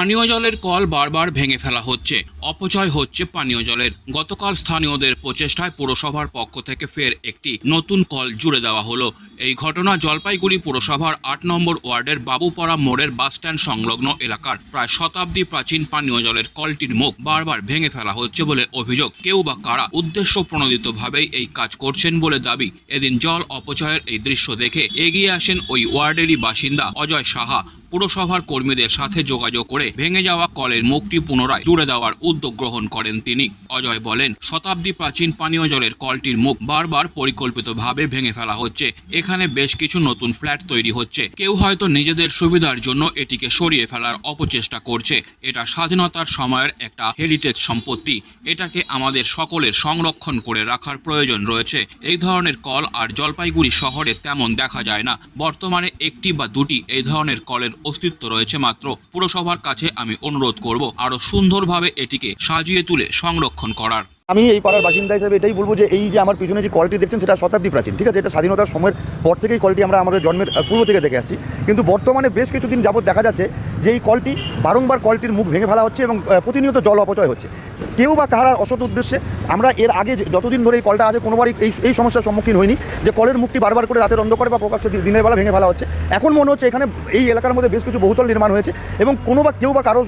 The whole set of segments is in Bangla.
পানীয় জলের কল বারবার ভেঙে ফেলা হচ্ছে। অপচয় হচ্ছে পানীয় জলের। গতকাল স্থানীয়দের প্রচেষ্টায় পুরসভার পক্ষ থেকে ফের একটি নতুন কল জুড়ে দেওয়া হলো। এই ঘটনা জলপাইগুড়ি পুরসভার আট নম্বর ওয়ার্ডের বাবুপাড়া মোড়ের বাসস্ট্যান্ড সংলগ্ন এলাকার প্রায় শতাব্দী প্রাচীন পানীয় জলের কলটির মুখ বারবার ভেঙে ফেলা হচ্ছে বলে অভিযোগ। কেউ বা কারা উদ্দেশ্য প্রণোদিতভাবেই এই কাজ করছেন বলে দাবি। এদিন জল অপচয়ের এই দৃশ্য দেখে এগিয়ে আসেন ওই ওয়ার্ডেরই বাসিন্দা অজয় সাহা। পুরসভার কর্মীদের সাথে যোগাযোগ করে ভেঙে যাওয়া কলের মুখটি পুনরায় জুড়ে দেওয়ার উদ্যোগ গ্রহণ করেন তিনি। অজয় বলেন, শতাব্দী প্রাচীন পানীয় জলের কলটির মুখ বারবার পরিকল্পিতভাবে ভেঙে ফেলা হচ্ছে। এখানে বেশ কিছু নতুন ফ্ল্যাট তৈরি হচ্ছে। কেউ হয়তো নিজেদের সুবিধার জন্য এটিকে সরিয়ে ফেলার অপচেষ্টা করছে। এটা স্বাধীনতার সময়ের একটা হেরিটেজ সম্পত্তি। এটাকে আমাদের সকলের সংরক্ষণ করে রাখার প্রয়োজন রয়েছে। এই ধরনের কল আর জলপাইগুড়ি শহরে তেমন দেখা যায় না। বর্তমানে একটি বা দুটি এই ধরনের কলের অস্তিত্ব রয়েছে মাত্র। পুরসভার কাছে আমি অনুরোধ করব আরও সুন্দরভাবে এটিকে সাজিয়ে তুলে সংরক্ষণ করার। আমি এই পাড়ার বাসিন্দা হিসেবে এটাই বলব যে এই যে আমার পিছনে যে কলটি দেখছেন সেটা শতাব্দী প্রাচীন, ঠিক আছে? এটা স্বাধীনতার সময়ের পর থেকেই কলটি আমরা আমাদের জন্মের পূর্ব থেকে দেখে আসছি। কিন্তু বর্তমানে বেশ কিছুদিন যাবত দেখা যাচ্ছে যে এই কলটি বারংবার কলটির মুখ ভেঙে ফেলা হচ্ছে এবং প্রতিনিয়ত জল অপচয় হচ্ছে। কেউ বা কাহারা অসৎ উদ্দেশ্যে, আমরা এর আগে যতদিন ধরে এই কলটা আছে, কোনোবারই এই এই সমস্যার সম্মুখীন হইনি, যে কলের মুখটি বারবার করে রাতের অন্ধকারে বা প্রকাশ্যে দিনের বেলা ভেঙে ফেলা হচ্ছে। এখন মনে হচ্ছে এখানে এই এলাকার মধ্যে বেশ কিছু বহুতল নির্মাণ হয়েছে এবং কোনো বা কেউ বা কারও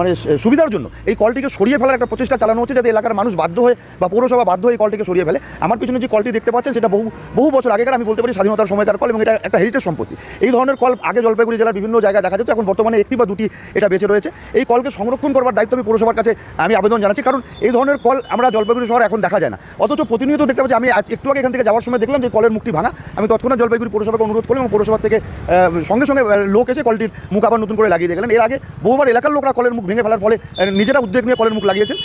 মানে সুবিধার জন্য এই কলটিকে সরিয়ে ফেলার একটা প্রচেষ্টা চালানো হচ্ছে যাতে এলাকার মানুষ বাধ্য হয়ে বা পৌরসভা বাধ্য হয়ে এই কলটিকে সরিয়ে ফেলে। আমার পিছনে যে কলটি দেখতে পাচ্ছেন, সেটা বহু বহু বছর আগেকার আমি বলতে পারি স্বাধীনতার সময়কার কল এবং এটা একটা হেরিটেজ সম্পত্তি। এই ধরনের কল আগে জলপাইগুড়ি জেলার বিভিন্ন জায়গায় দেখা যেত, এখন বর্তমানে একটি বা দুটি এটা বেঁচে রয়েছে। এই কলকে সংরক্ষণ করবার দায়িত্ব আমি পৌরসভার কাছে আমি আবেদন জানাচ্ছি, কারণ এই ধরনের কল আমরা জলপাইগুড়ি শহর এখন দেখা যায় না। অথচ প্রতিনিয়ত দেখতে পাচ্ছি, আমি একটু আগে এখান থেকে যাওয়ার সময় দেখলাম যে কলের মুখটি ভাঙা। আমি তৎক্ষণাৎ জলপাইগুড়ি পৌরসভাকে অনুরোধ করলাম এবং পৌরসভা থেকে সঙ্গে সঙ্গে লোক এসে কলটির মুখ আবার নতুন করে লাগিয়ে দেখলেন এর আগে বহুবার এলাকার লোকরা কলের মুখ ভেঙে ফেলার ফলে নিজেরা উদ্যোগ নিয়ে কলের মুখ লাগিয়েছেন।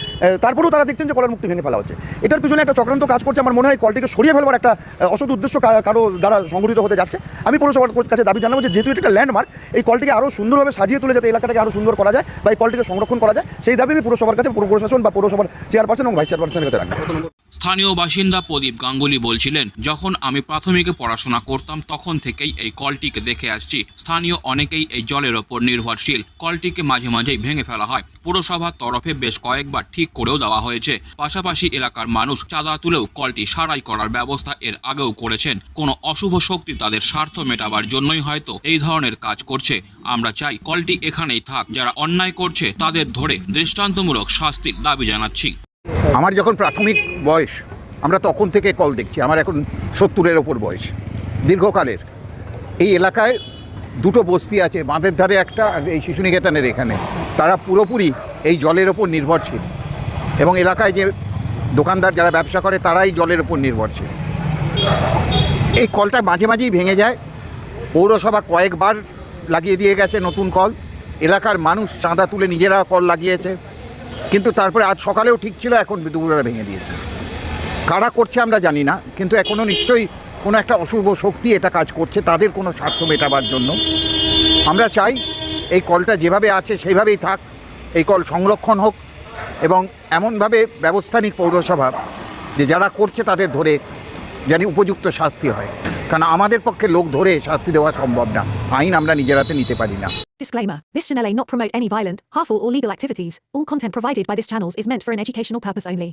তারপরেও তারা দেখছেন যে কলের মুখটি ভেঙে ফেলা হচ্ছে। এটার পিছনে একটা চক্রান্ত কাজ করছে। আমার মনে হয় কলটিকে সরিয়ে ফেলবার একটা অসৎ উদ্দেশ্য কারও দ্বারা সংগঠিত হতে যাচ্ছে। আমি পৌরসভার কাছে দাবি জানাব যে, যেহেতু এটা একটা ল্যান্ডমার্ক, এই কলটিকে আরও সুন্দরভাবে সাজিয়ে তুলে যাতে এলাকাটাকে আরও সুন্দর করা যায় বা এই কলটিকে সংরক্ষণ করা যায়, সেই দাবি আমি পুরসভার কাছে, পুর প্রশাসন বা পৌরসভার চেয়ারপারসন এবং ভাইস চেয়ারপারসনের কাছে রাখব স্থানীয় বাসিন্দা প্রদীপ গাঙ্গুলি বলছিলেন, যখন আমি প্রাথমিকে পড়াশোনা করতাম, তখন থেকেই এই কলটিকে দেখে আসছি। স্থানীয় অনেকেই এই জলের ওপর নির্ভরশীল। কলটিকে মাঝে মাঝেই ভেঙে ফেলা হয়। পুরসভার তরফে বেশ কয়েকবার ঠিক করেও দেওয়া হয়েছে। পাশাপাশি এলাকার মানুষ চাঁদা তুলেও কলটি সারাই করার ব্যবস্থা এর আগেও করেছেন। কোনো অশুভ শক্তি তাদের স্বার্থ মেটাবার জন্যই হয়তো এই ধরনের কাজ করছে। আমরা চাই কলটি এখানেই থাক, যারা অন্যায় করছে তাদের ধরে দৃষ্টান্তমূলক শাস্তির দাবি জানাচ্ছি। আমার যখন প্রাথমিক বয়স, আমরা তখন থেকে কল দেখছি, আমার এখন সত্তরের ওপর বয়স, দীর্ঘকালের। এই এলাকায় দুটো বস্তি আছে, বাঁধের ধারে একটা আর এই শিশুনিকেতনের এখানে। তারা পুরোপুরি এই জলের ওপর নির্ভরশীল এবং এলাকায় যে দোকানদার যারা ব্যবসা করে, তারাই জলের ওপর নির্ভরশীল। এই কলটা মাঝে মাঝেই ভেঙে যায়। পৌরসভা কয়েকবার লাগিয়ে দিয়ে গেছে নতুন কল। এলাকার মানুষ চাঁদা তুলে নিজেরা কল লাগিয়েছে। কিন্তু তারপরে আজ সকালেও ঠিক ছিল, এখন দুপুরবেলা ভেঙে দিয়েছে। কারা করছে আমরা জানি না, কিন্তু এখনও নিশ্চয়ই কোনো একটা অশুভ শক্তি এটা কাজ করছে, তাদের কোনো স্বার্থ মেটাবার জন্য। আমরা চাই এই কলটা যেভাবে আছে সেইভাবেই থাক, এই কল সংরক্ষণ হোক এবং এমনভাবে ব্যবস্থা নিক পৌরসভা, যে যারা করছে তাদের ধরে যেন উপযুক্ত শাস্তি হয়। কারণ আমাদের পক্ষে লোক ধরে শাস্তি দেওয়া সম্ভব না আইন আমরা নিজেরাতে নিতে পারি না Disclaimer This channel may not promote any violent, harmful, or legal activities. All content provided by this channel is meant for an educational purpose only.